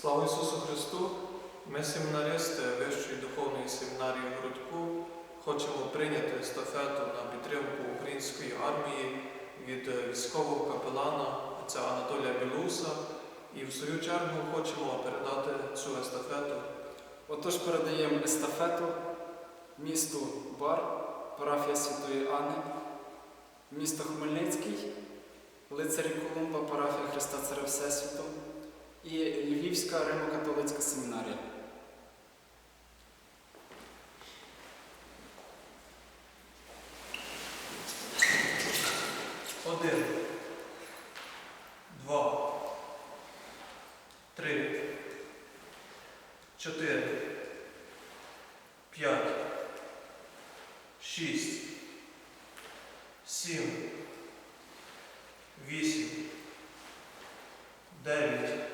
Слава Ісусу Христу! Ми, семінаристи Вищої духовної семінарії в Городку, хочемо прийняти естафету на підтримку української армії від військового капелана отця Анатолія Білуса. І в свою чергу хочемо передати цю естафету Отож передаємо естафету місту Бар, парафія Святої Анни, місто Хмельницький, лицарі Колумба, парафія Христа Царя Всесвіту і Львівська Римо-католицька семінарія. Один, два, три, чотири, п'ять, шість, сім, вісім, дев'ять,